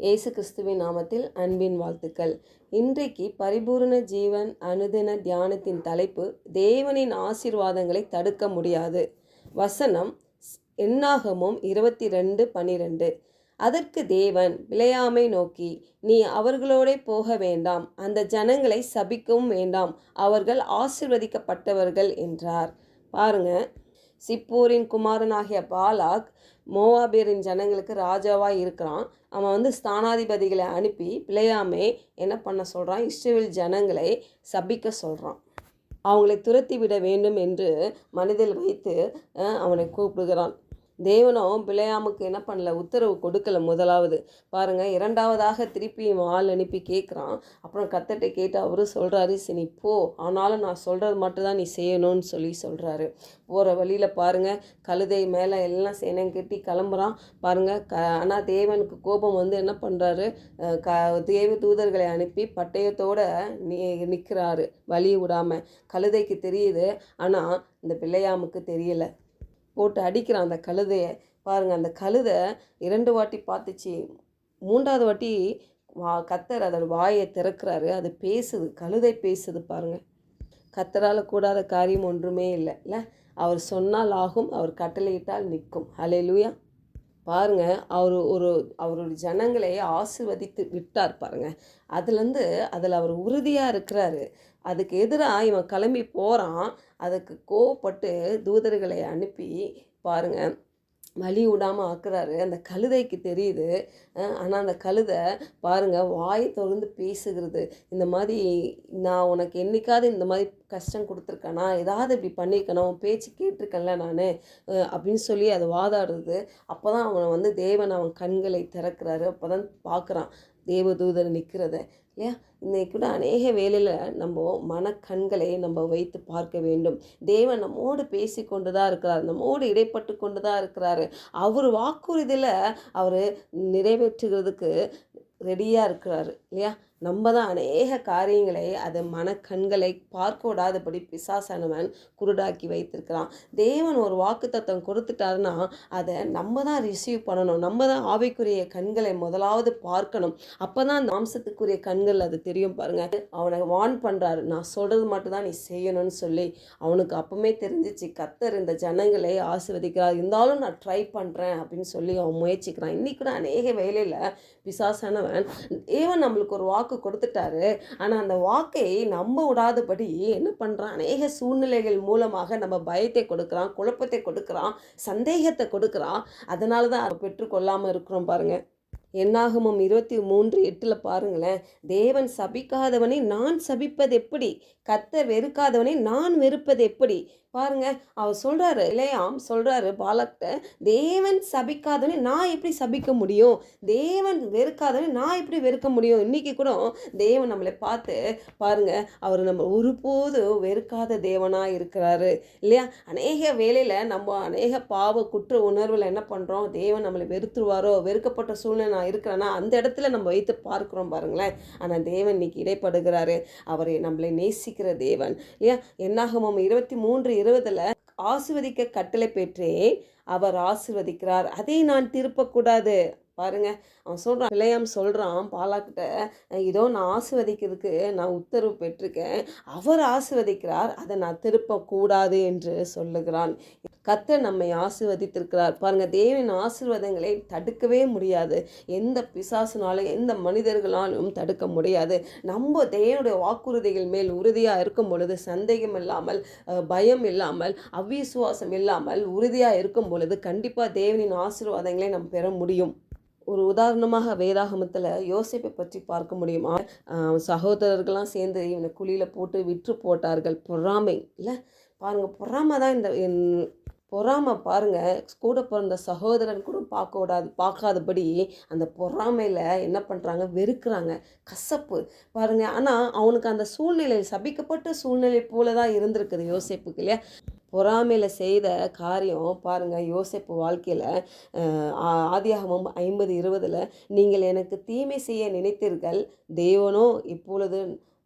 இயேசு கிறிஸ்துவின் நாமத்தில் அன்பின் வாழ்த்துக்கள். இன்றைக்கு பரிபூரண ஜீவன் அனுதின தியானத்தின் தலைப்பு தேவனின் ஆசீர்வாதங்களை தடுக்க முடியாது. வசனம் எண்ணாகமும் இருபத்தி ரெண்டு பனிரெண்டு. அதற்கு தேவன் விளையாமை நோக்கி நீ அவர்களோடே போக வேண்டாம் அந்த ஜனங்களை சபிக்கவும் வேண்டாம் அவர்கள் ஆசிர்வதிக்கப்பட்டவர்கள் என்றார். பாருங்க சிப்போரின் குமாரனாகிய பாலாக் மோவாபியரின் ஜனங்களுக்கு ராஜாவாக இருக்கிறான் அவன் வந்து ஸ்தானாதிபதிகளை அனுப்பி பிழையாமே என்ன பண்ண சொல்கிறான் இஸ்ரேல் ஜனங்களை சபிக்க சொல்கிறான் அவங்களை துரத்தி விட வேண்டும் என்று மனதில் வைத்து அவனை கூப்பிடுகிறான். தேவனும் பிள்ளையாமுக்கு என்ன பண்ணல? உத்தரவு கொடுக்கல முதலாவது. பாருங்கள் இரண்டாவதாக திருப்பியும் ஆள் அனுப்பி கேட்குறான் அப்புறம் கத்தட்டை கேட்டு அவரும் சொல்கிறாரு சரி நீ போ. ஆனாலும் நான் சொல்கிறது மட்டும்தான் நீ செய்யணும்னு சொல்லி சொல்கிறாரு போகிற வழியில் பாருங்கள் கழுதை மேலே எல்லாம் சேனம் கட்டி கிளம்புறான். பாருங்கள் க ஆனால் தேவனுக்கு கோபம் வந்து என்ன பண்ணுறாரு க தேவ தூதர்களை அனுப்பி பட்டயத்தோட நி நிற்கிறாரு வழி விடாமல் கழுதைக்கு தெரியுது ஆனால் இந்த பிள்ளையாமுக்கு தெரியலை. போட்டு அடிக்கிறான் அந்த கழுதையை. பாருங்கள் அந்த கழுதை இரண்டு வாட்டி பார்த்துச்சு. மூன்றாவது வாட்டி வா கத்தர் அதோட வாயை திறக்கிறாரு. அது பேசுது கழுதை பேசுது பாருங்கள் கத்தரால் கூடாத காரியம் ஒன்றுமே இல்லை இல்லை? அவர் சொன்னால் ஆகும் அவர் கட்டளையிட்டால் நிற்கும். ஹalleluya. பாருங்கள் அவர் ஒரு அவருடைய ஜனங்களை ஆசிர்வதித்து விட்டார் பாருங்க. அதுலேருந்து அதில் அவர் உறுதியாக இருக்கிறாரு. அதுக்கு எதிராக இவன் கிளம்பி போகிறான் அதுக்கு கோவப்பட்டு தூதர்களை அனுப்பி பாருங்க. வழி விடாமல் ஆக்குறாரு. அந்த கழுதைக்கு தெரியுது. ஆனால் அந்த கழுதை பாருங்க வாயை தொடர்ந்து பேசுகிறது. இந்த மாதிரி நான் உனக்கு என்னைக்காவது இந்த மாதிரி கஷ்டம் கொடுத்துருக்கேனா. ஏதாவது இப்படி பண்ணியிருக்கேனா உன் பேச்சு கேட்டிருக்கேன்ல நான். அப்படின்னு சொல்லி அது வாதாடுறது. அப்போ தான் அவனை வந்து தேவன் அவன் கண்களை திறக்கிறாரு. அப்போ தான் பார்க்குறான். தேவதூதர் நிற்கிறத இல்லையா? இன்னைக்கு கூட அநேக வேலையில் நம்ம மனக்கண்களை நம்ம வைத்து பார்க்க வேண்டும். தேவன் நம்மோடு பேசி கொண்டு தான் இருக்கிறார் நம்மோடு இடைப்பட்டு கொண்டு தான் இருக்கிறாரு. அவர் வாக்குறுதியில் அவர் நிறைவேற்றுகிறதுக்கு ரெடியாக இருக்கிறாரு இல்லையா? நம்ம தான் அநேக காரியங்களை அது மனக்கண்களை பார்க்க விடாதபடி பிசாசானவன் குருடாக்கி வைத்திருக்கிறான். தேவன் ஒரு வாக்குத்தத்தம் கொடுத்துட்டாருன்னா அதை நம்ம தான் ரிசீவ் பண்ணணும். நம்ம தான் ஆவிக்குரிய கண்களை முதலாவது பார்க்கணும். அப்போ தான் அந்த மாம்சத்துக்குரிய கண்கள் அது தெரியும் பாருங்கள் அவனை வான் பண்ணுறாரு நான் சொல்கிறது மட்டும்தான் நீ செய்யணும்னு சொல்லி. அவனுக்கு அப்பவுமே தெரிஞ்சிச்சு. கத்தர் இந்த ஜனங்களை ஆசிர்வதிக்கிறார். இருந்தாலும் நான் ட்ரை பண்ணுறேன் அப்படின்னு சொல்லி அவன் முயற்சிக்கிறான். இன்றைக்கூட கூட அநேக வேலையில் பிசாசானவன் தேவன் நம்மளுக்கு ஒரு வாக்கு கொடுத்துட்டாரு. ஆனால் அந்த வாக்கை நம்ப விடாதபடி என்ன பண்ணுறான் அநேக சூழ்நிலைகள் மூலமாக நம்ம பயத்தை கொடுக்குறான் குழப்பத்தை கொடுக்குறான் சந்தேகத்தை கொடுக்குறான். அதனால தான் அதை பெற்றுக்கொள்ளாமல் இருக்கிறோம் பாருங்க. என்னாகமும் இருபத்தி மூன்று எட்டில் பாருங்களேன். தேவன் சபிக்காதவனை நான் சபிப்பது எப்படி? கத்தர் வெறுக்காதவனை நான் வெறுப்பது எப்படி? பாருங்க அவர் சொல்கிறாரு இல்லையாம் சொல்கிறாரு பாலக்ட தேவன் சபிக்காதவனே நான் எப்படி சபிக்க முடியும்? தேவன் வெறுக்காதவனே நான் எப்படி வெறுக்க முடியும்? இன்றைக்கி கூட தேவன் நம்மளை பார்த்து பாருங்க அவர் நம்ம ஒருபோதும் வெறுக்காத தேவனாக இருக்கிறாரு இல்லையா? அநேக வேலையில் நம்ம அநேக பாவ குற்ற உணர்வில் என்ன பண்ணுறோம் தேவன் நம்மளை வெறுத்துருவாரோ? வெறுக்கப்பட்ட சூழ்நிலை நான் இருக்கிறேன்னா அந்த இடத்துல நம்ம வைத்து பார்க்குறோம் பாருங்களேன். ஆனால் தேவன் இன்னைக்கு இடைப்படுகிறாரு. அவரை நம்மளை நேசிக்கிற தேவன். இல்லையா? என்னாகமும் இருபத்தி மூன்று இருபதில் ஆசிர்வதிக்க கட்டளை பெற்றே அவர் ஆசிர்வதிக்கிறார். அதை நான் திருப்பக்கூடாது. பாருங்க. அவன் சொல்கிறான் பிள்ளையாம் சொல்கிறான் பாலாக்கிட்ட இதோ நான் ஆசிர்வதிக்கிறதுக்கு நான் உத்தரவு பெற்றிருக்கேன். அவர் ஆசிர்வதிக்கிறார் அதை நான் திருப்பக்கூடாது என்று சொல்லுகிறான். கத்த நம்மை ஆசிர்வதித்திருக்கிறார். பாருங்க தேவனின் ஆசீர்வாதங்களை தடுக்கவே முடியாது. எந்த பிசாசுனாலும் எந்த மனிதர்களாலும் தடுக்க முடியாது. நம்ம தேவனுடைய வாக்குறுதிகள் மேல் உறுதியாக இருக்கும் பொழுது சந்தேகம் இல்லாமல் பயம் இல்லாமல் அவ்விசுவாசம் இல்லாமல் உறுதியாக இருக்கும் பொழுது கண்டிப்பாக தேவனின் ஆசீர்வாதங்களை நாம் பெற முடியும். ஒரு உதாரணமாக வேதாகமத்தில் யோசிப்பை பற்றி பார்க்க முடியுமா? சகோதரர்கள்லாம் சேர்ந்து இவனை குழியில் போட்டு விற்று போட்டார்கள். பொறாமை இல்லை? பாருங்கள் பொறாமை தான் இந்த பொறாமை பாருங்கள் கூட பிறந்த சகோதரன் கூட பார்க்க விடாது பார்க்காதபடி அந்த பொறாமையில் என்ன பண்ணுறாங்க வெறுக்கிறாங்க. கசப்பு. பாருங்கள் ஆனால் அவனுக்கு அந்த சூழ்நிலை சபிக்கப்பட்ட சூழ்நிலை போல தான் இருந்திருக்குது யோசிப்புக்கு இல்லையா? பொறாமையில் செய்த காரியம் பாருங்கள் யோசிப்பு வாழ்க்கையில் ஆதியாகமும் ஐம்பது இருபதில் நீங்கள் எனக்கு தீமை செய்ய நினைத்தீர்கள். தேவனோ இப்பொழுது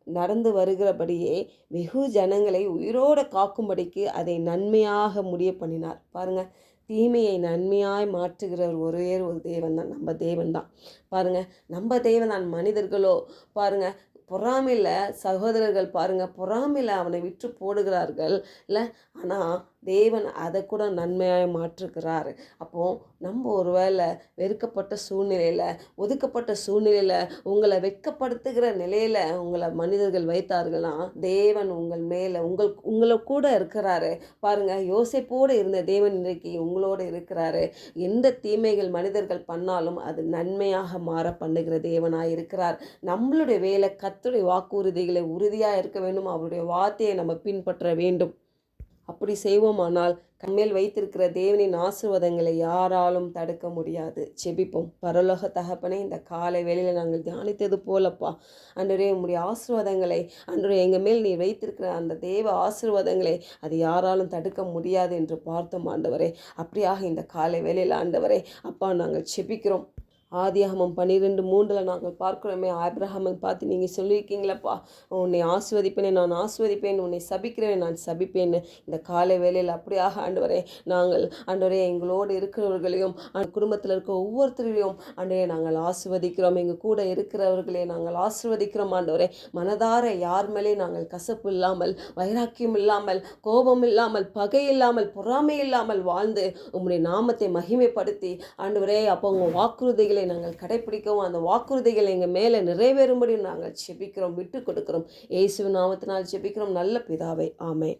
நடந்து வருகிறபடியே வெகு ஜனங்களை உயிரோடு காக்கும்படிக்கு அதை நன்மையாக முடிய பண்ணினார். பாருங்க தீமையை நன்மையாய் மாற்றுகிறவர் ஒரே ஒரு தேவன் தான் நம்ம தேவன் தான் பாருங்கள் நம்ம தேவன் தான் மனிதர்களோ. பாருங்கள் பொறாமையில் சகோதரர்கள் பாருங்கள் பொறாமையில் அவனை விற்று போடுகிறார்கள். இல்லை ஆனால் தேவன் அதை கூட நன்மையாக மாற்றுகிறார். அப்போது நம்ம ஒருவேளை வெறுக்கப்பட்ட சூழ்நிலையில் ஒதுக்கப்பட்ட சூழ்நிலையில் உங்களை வெட்கப்படுத்துகிற நிலையில் உங்களை மனிதர்கள் வைத்தார்கள்னா தேவன் உங்கள் மேலே உங்கள் உங்களை கூட இருக்கிறாரு. பாருங்கள் யோசிப்போடு இருந்த தேவன் இன்றைக்கு உங்களோடு இருக்கிறாரு. எந்த தீமைகள் மனிதர்கள் பண்ணாலும் அது நன்மையாக மாற பண்ணுகிற தேவனாக இருக்கிறார். நம்மளுடைய வேலை கத்துடைய வாக்குறுதிகளை உறுதியாக இருக்க வேண்டும். அவருடைய வார்த்தையை நம்ம பின்பற்ற வேண்டும். அப்படி செய்வோமானால் கண்மேல் வைத்திருக்கிற தேவனின் ஆசீர்வாதங்களை யாராலும் தடுக்க முடியாது. செபிப்போம் பரலோக தகப்பனே இந்த காலை வேளையில் நாங்கள் தியானித்தது போலப்பா. அன்றைய உங்களுடைய ஆசீர்வாதங்களை அன்றைய எங்கள் மேல் நீ வைத்திருக்கிற அந்த தேவ ஆசீர்வாதங்களை அது யாராலும் தடுக்க முடியாது என்று பார்த்தோம் ஆண்டவரே. அப்படியாக இந்த காலை வேளையில் ஆண்டவரே அப்பா நாங்கள் செபிக்கிறோம் ஆதியாகமம் பன்னிரெண்டு மூன்றில் நாங்கள் பார்க்கிறோமே. ஆபிரஹாமை பார்த்து நீங்கள் சொல்லியிருக்கீங்களப்பா. உன்னை ஆஸ்வதிப்பேனே நான் ஆஸ்வதிப்பேன் உன்னை சபிக்கிறேன் நான் சபிப்பேன்னு. இந்த காலை வேளையில் அப்படியாக ஆண்டவரே நாங்கள் ஆண்டவரே எங்களோடு இருக்கிறவர்களையும் குடும்பத்தில் இருக்க ஒவ்வொருத்தரையும் ஆண்டவரே நாங்கள் ஆஸ்வதிக்கிறோம் எங்கள் கூட இருக்கிறவர்களே நாங்கள் ஆஸ்வதிக்கிறோம் ஆண்டவரே. மனதார யார் மேலே நாங்கள் கசப்பு இல்லாமல் வைராக்கியம் இல்லாமல் கோபம் இல்லாமல் பகை இல்லாமல் பொறாமை இல்லாமல் வாழ்ந்து உம்முடைய நாமத்தை மகிமைப்படுத்தி ஆண்டவரே அப்போ உங்கள் வாக்குறுதிகளை நாங்கள் கடைப்பிடிக்கவும் அந்த வாக்குறுதிகள் எங்கள் மேலே நிறைவேறும்படி நாங்கள் செபிக்கிறோம் விட்டு கொடுக்கிறோம். இயேசு நாமத்தினால் செபிக்கிறோம். நல்ல பிதாவை ஆமை